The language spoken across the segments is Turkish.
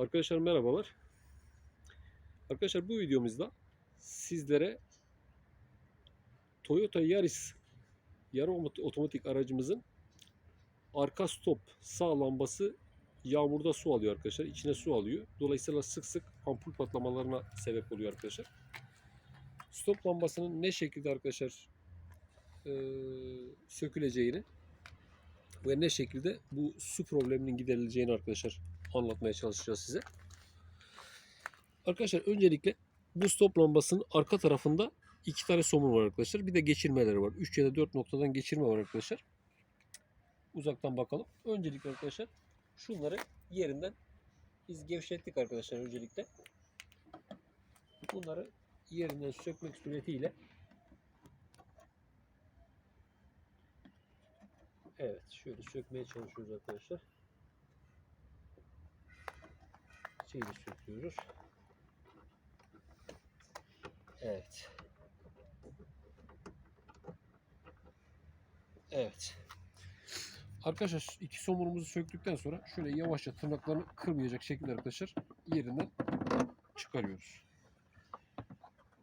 Arkadaşlar merhabalar. Arkadaşlar bu videomuzda sizlere Toyota Yaris yarı ot- otomatik aracımızın arka stop sağ lambası yağmurda su alıyor arkadaşlar. İçine su alıyor. Dolayısıyla sık sık ampul patlamalarına sebep oluyor arkadaşlar. Stop lambasının ne şekilde arkadaşlar eee, söküleceğini ve ne şekilde bu su probleminin giderileceğini arkadaşlar anlatmaya çalışacağız size. Arkadaşlar öncelikle bu stop lambasının arka tarafında iki tane somun var arkadaşlar. Bir de geçirmeleri var. 3 ya da 4 noktadan geçirme var arkadaşlar. Uzaktan bakalım. Öncelikle arkadaşlar şunları yerinden biz gevşettik arkadaşlar öncelikle. Bunları yerinden sökmek suretiyle Evet şöyle sökmeye çalışıyoruz arkadaşlar. De söküyoruz. Evet. Evet. Arkadaşlar iki somunumuzu söktükten sonra şöyle yavaşça tırnaklarını kırmayacak şekilde arkadaşlar yerinden çıkarıyoruz.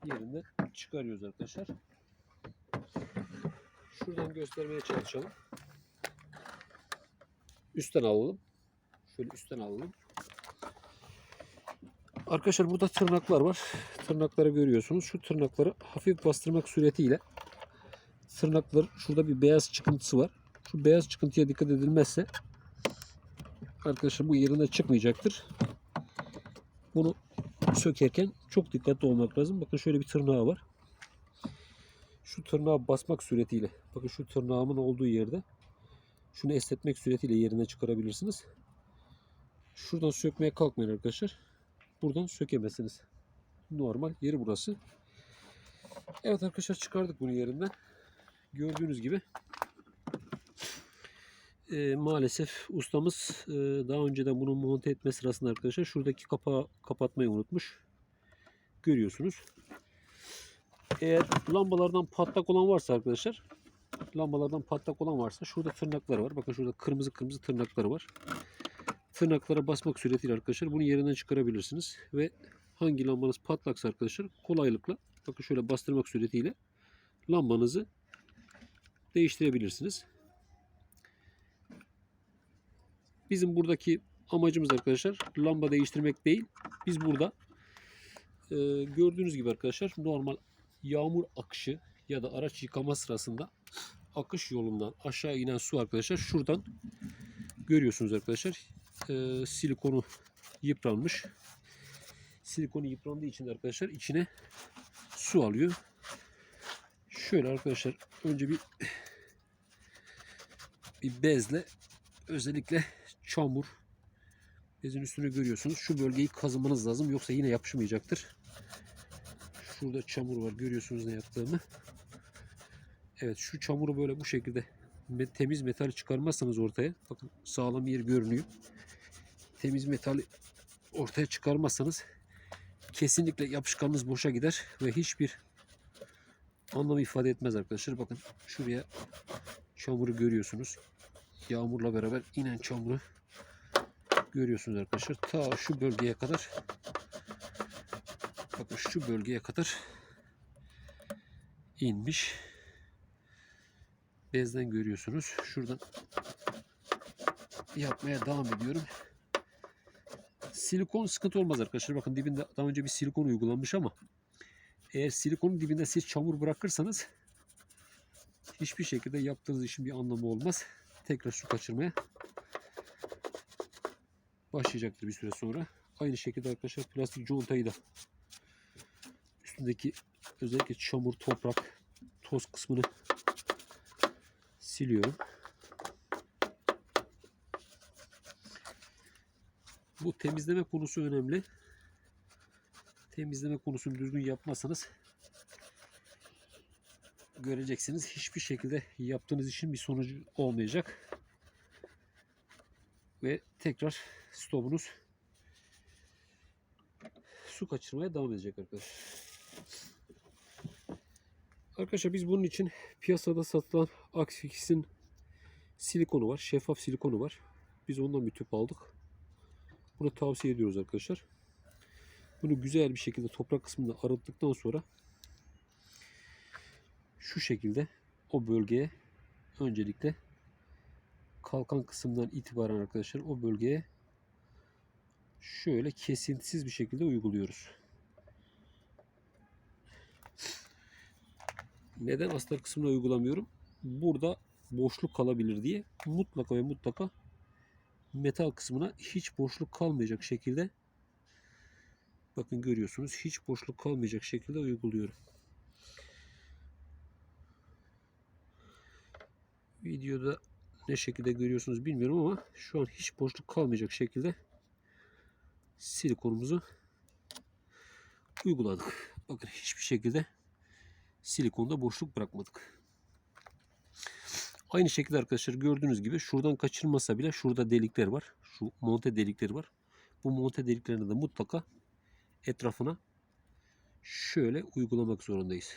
Yerinden çıkarıyoruz arkadaşlar. Şuradan göstermeye çalışalım. Üstten alalım. Şöyle üstten alalım. Arkadaşlar burada tırnaklar var. Tırnakları görüyorsunuz. Şu tırnakları hafif bastırmak suretiyle tırnaklar şurada bir beyaz çıkıntısı var. Şu beyaz çıkıntıya dikkat edilmezse arkadaşlar bu yerine çıkmayacaktır. Bunu sökerken çok dikkatli olmak lazım. Bakın şöyle bir tırnağı var. Şu tırnağı basmak suretiyle bakın şu tırnağımın olduğu yerde şunu esnetmek suretiyle yerine çıkarabilirsiniz. Şuradan sökmeye kalkmayın arkadaşlar. Buradan sökemezsiniz. Normal yeri burası. Evet arkadaşlar çıkardık bunu yerinden. Gördüğünüz gibi e, maalesef ustamız e, daha önceden bunu monte etme sırasında arkadaşlar şuradaki kapağı kapatmayı unutmuş. Görüyorsunuz. Eğer lambalardan patlak olan varsa arkadaşlar lambalardan patlak olan varsa şurada tırnakları var. Bakın şurada kırmızı kırmızı tırnakları var. Tırnaklara basmak suretiyle arkadaşlar bunu yerinden çıkarabilirsiniz. Ve hangi lambanız patlaksa arkadaşlar kolaylıkla bakın şöyle bastırmak suretiyle lambanızı değiştirebilirsiniz. Bizim buradaki amacımız arkadaşlar lamba değiştirmek değil. Biz burada e, gördüğünüz gibi arkadaşlar normal yağmur akışı ya da araç yıkama sırasında akış yolundan aşağı inen su arkadaşlar şuradan görüyorsunuz arkadaşlar e, silikonu yıpranmış. Silikonu yıprandığı için arkadaşlar içine su alıyor. Şöyle arkadaşlar önce bir bir bezle özellikle çamur bezin üstünü görüyorsunuz. Şu bölgeyi kazımanız lazım yoksa yine yapışmayacaktır. Şurada çamur var görüyorsunuz ne yaptığımı. Evet şu çamuru böyle bu şekilde temiz metal çıkarmazsanız ortaya bakın sağlam yer görünüyor. Temiz metali ortaya çıkarmazsanız kesinlikle yapışkanınız boşa gider ve hiçbir anlam ifade etmez arkadaşlar. Bakın şuraya çamuru görüyorsunuz. Yağmurla beraber inen çamuru görüyorsunuz arkadaşlar. Ta şu bölgeye kadar bakın şu bölgeye kadar inmiş. Bezden görüyorsunuz. Şuradan yapmaya devam ediyorum. Silikon sıkıntı olmaz arkadaşlar. Bakın dibinde daha önce bir silikon uygulanmış ama eğer silikonun dibinde siz çamur bırakırsanız hiçbir şekilde yaptığınız işin bir anlamı olmaz. Tekrar su kaçırmaya başlayacaktır bir süre sonra. Aynı şekilde arkadaşlar plastik contayı da üstündeki özellikle çamur, toprak, toz kısmını siliyorum. Bu temizleme konusu önemli. Temizleme konusunu düzgün yapmazsanız göreceksiniz hiçbir şekilde yaptığınız işin bir sonucu olmayacak. Ve tekrar stopunuz su kaçırmaya devam edecek arkadaşlar. Arkadaşlar biz bunun için piyasada satılan Axfix'in silikonu var. Şeffaf silikonu var. Biz ondan bir tüp aldık. Bunu tavsiye ediyoruz arkadaşlar. Bunu güzel bir şekilde toprak kısmında arıttıktan sonra şu şekilde o bölgeye öncelikle kalkan kısımdan itibaren arkadaşlar o bölgeye şöyle kesintisiz bir şekilde uyguluyoruz. Neden astar kısmına uygulamıyorum? Burada boşluk kalabilir diye mutlaka ve mutlaka metal kısmına hiç boşluk kalmayacak şekilde bakın görüyorsunuz hiç boşluk kalmayacak şekilde uyguluyorum. Videoda ne şekilde görüyorsunuz bilmiyorum ama şu an hiç boşluk kalmayacak şekilde silikonumuzu uyguladık. Bakın hiçbir şekilde silikonda boşluk bırakmadık. Aynı şekilde arkadaşlar gördüğünüz gibi şuradan kaçırmasa bile şurada delikler var. Şu monte delikleri var. Bu monte deliklerini de mutlaka etrafına şöyle uygulamak zorundayız.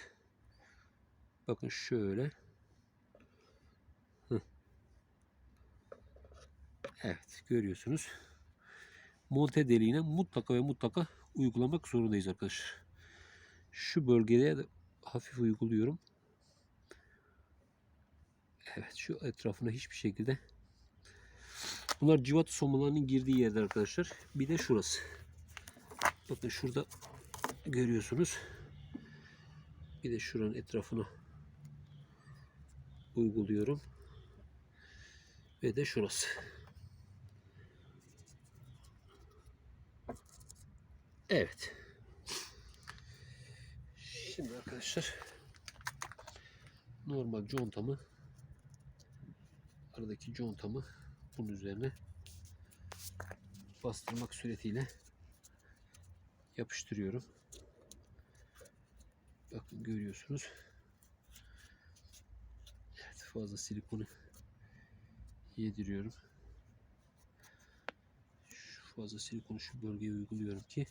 Bakın şöyle. Evet görüyorsunuz. Monte deliğine mutlaka ve mutlaka uygulamak zorundayız arkadaşlar. Şu bölgeye de hafif uyguluyorum. Evet şu etrafına hiçbir şekilde. Bunlar civata somalarının girdiği yerler arkadaşlar. Bir de şurası. Bakın şurada görüyorsunuz. Bir de şuranın etrafına uyguluyorum. Ve de şurası. Evet. Şimdi arkadaşlar normal contamı aradaki contamı bunun üzerine bastırmak suretiyle yapıştırıyorum. Bakın görüyorsunuz. Evet fazla silikonu yediriyorum. Şu fazla silikonu şu bölgeye uyguluyorum ki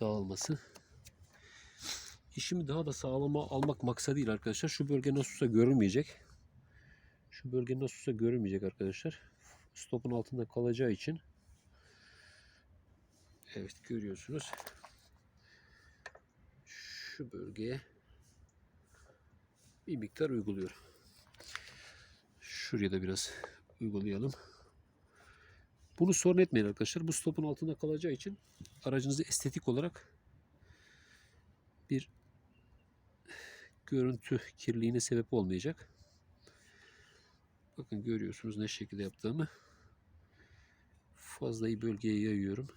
dağılması. İşimi daha da sağlama almak maksadıyla arkadaşlar şu bölge nasıl olsa görünmeyecek. Şu bölge nasıl olsa görünmeyecek arkadaşlar. Stopun altında kalacağı için Evet görüyorsunuz. Şu bölgeye bir miktar uyguluyorum. Şuraya da biraz uygulayalım. Bunu sorun etmeyin arkadaşlar. Bu stopun altında kalacağı için aracınızı estetik olarak bir görüntü kirliliğine sebep olmayacak. Bakın görüyorsunuz ne şekilde yaptığımı. Fazlayı bölgeye yayıyorum.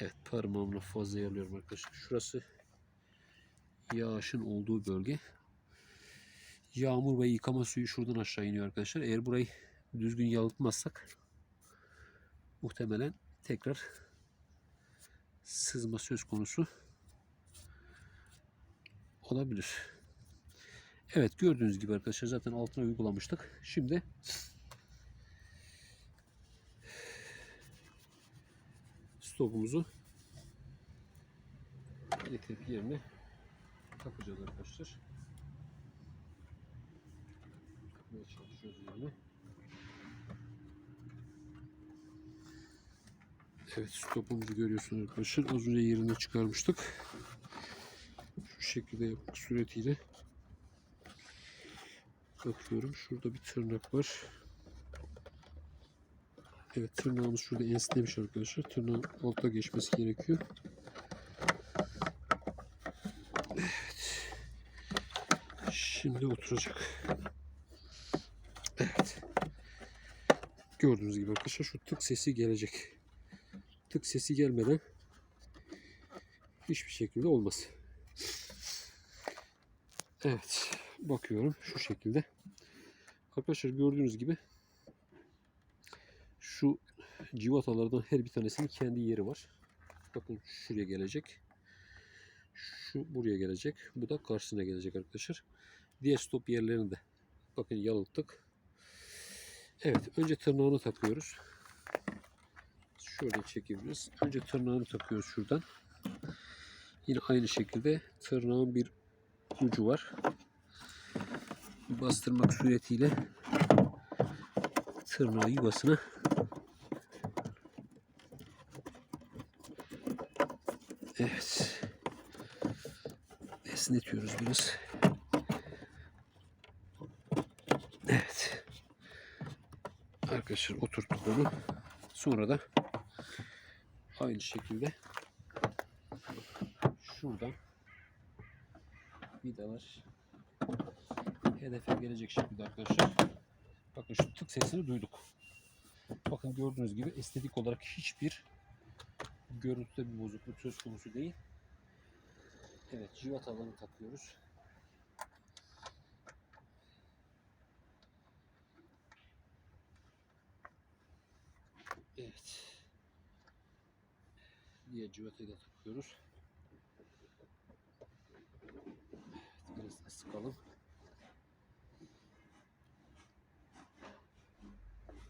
Evet parmağımla fazla yalıyorum arkadaşlar. Şurası yağışın olduğu bölge. Yağmur ve yıkama suyu şuradan aşağı iniyor arkadaşlar. Eğer burayı düzgün yalıtmazsak muhtemelen tekrar sızma söz konusu olabilir. Evet gördüğünüz gibi arkadaşlar zaten altına uygulamıştık. Şimdi stopumuzu getirip yerine takacağız arkadaşlar. Takmaya çalışıyoruz yerine. Evet stopumuzu görüyorsunuz arkadaşlar. Az önce yerine çıkarmıştık. Şu şekilde yapmak suretiyle bakıyorum. Şurada bir tırnak var. Evet tırnağımız şurada enslemiş arkadaşlar. Tırnağın altta geçmesi gerekiyor. Evet. Şimdi oturacak. Evet. Gördüğünüz gibi arkadaşlar şu tık sesi gelecek. Tık sesi gelmeden hiçbir şekilde olmaz. Evet. Bakıyorum şu şekilde. Arkadaşlar gördüğünüz gibi şu civatalardan her bir tanesinin kendi yeri var. Bakın şuraya gelecek. Şu buraya gelecek. Bu da karşısına gelecek arkadaşlar. Diğer stop yerlerini de bakın yalıttık. Evet önce tırnağını takıyoruz. Şöyle çekebiliriz. Önce tırnağını takıyoruz şuradan. Yine aynı şekilde tırnağın bir ucu var. Bastırmak suretiyle tırnağı yuvasına Evet. Esnetiyoruz biraz. Evet. Arkadaşlar oturttuk onu. Sonra da aynı şekilde şuradan vidalar hedefe gelecek şekilde arkadaşlar. Bakın şu tık sesini duyduk. Bakın gördüğünüz gibi estetik olarak hiçbir görüntüde bir bozukluk söz konusu değil. Evet civatalarını takıyoruz. Evet. Diğer civatayı da takıyoruz. Evet, biraz da sıkalım.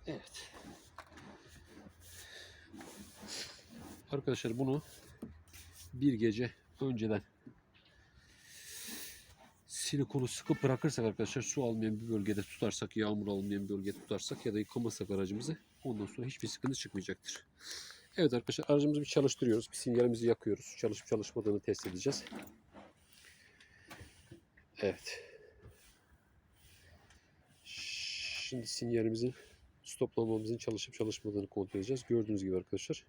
Evet. Arkadaşlar bunu bir gece önceden silikonu sıkıp bırakırsak arkadaşlar su almayan bir bölgede tutarsak, yağmur almayan bir bölgede tutarsak ya da yıkamazsak aracımızı ondan sonra hiçbir sıkıntı çıkmayacaktır. Evet arkadaşlar aracımızı bir çalıştırıyoruz. Bir sinyalimizi yakıyoruz. Çalışıp çalışmadığını test edeceğiz. Evet. Şimdi sinyalimizin stoplamamızın çalışıp çalışmadığını kontrol edeceğiz. Gördüğünüz gibi arkadaşlar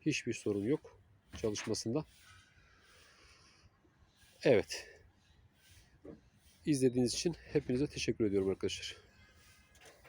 hiçbir sorun yok çalışmasında. Evet. İzlediğiniz için hepinize teşekkür ediyorum arkadaşlar.